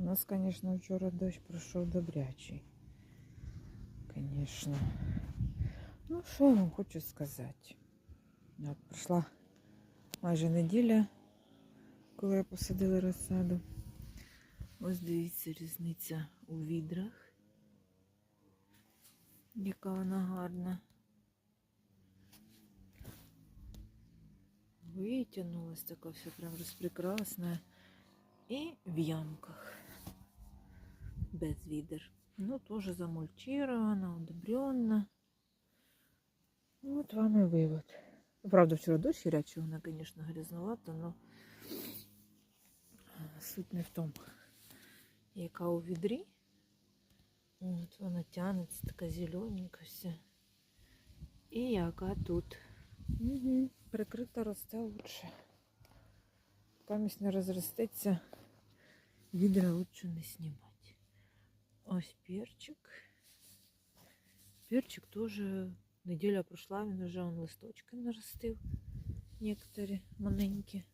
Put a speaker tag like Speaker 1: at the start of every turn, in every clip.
Speaker 1: У нас, звісно, вчора дощ пройшов добрячий. Звісно. Ну, що я вам хочу сказати? От пройшла майже неділя, коли я посадила розсаду. Ось дивіться різниця у відрах. Яка вона гарна. Витягнулась така вся прям розпрекрасна. І в ямках. Без відер. Ну, тоже замульчирована, удобрена. Вот вам и вывод. Правда, вчора дощ гарячий, вона, конечно, грязновата, но суть не в тому, яка у відрі. От вона тянеться, така зелененька вся. І яка тут. Угу. Прикрита росте лучше. Камість не розростеться, відра лучше не знімати. Ось перчик. Перчик теж неділя пройшла, він вже он листочки наростив. Некоторі маленькі.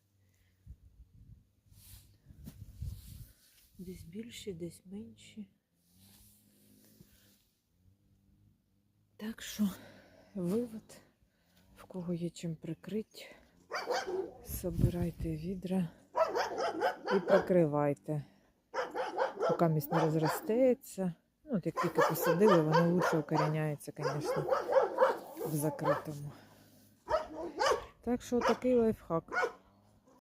Speaker 1: Десь більші, десь менші. Так що вивод, в кого є чим прикрити, собирайте відра і прикривайте. Поки місць не розростається. Ну, от як тільки посадили, воно лучше укоріняється, звісно, в закритому. Так що такий лайфхак.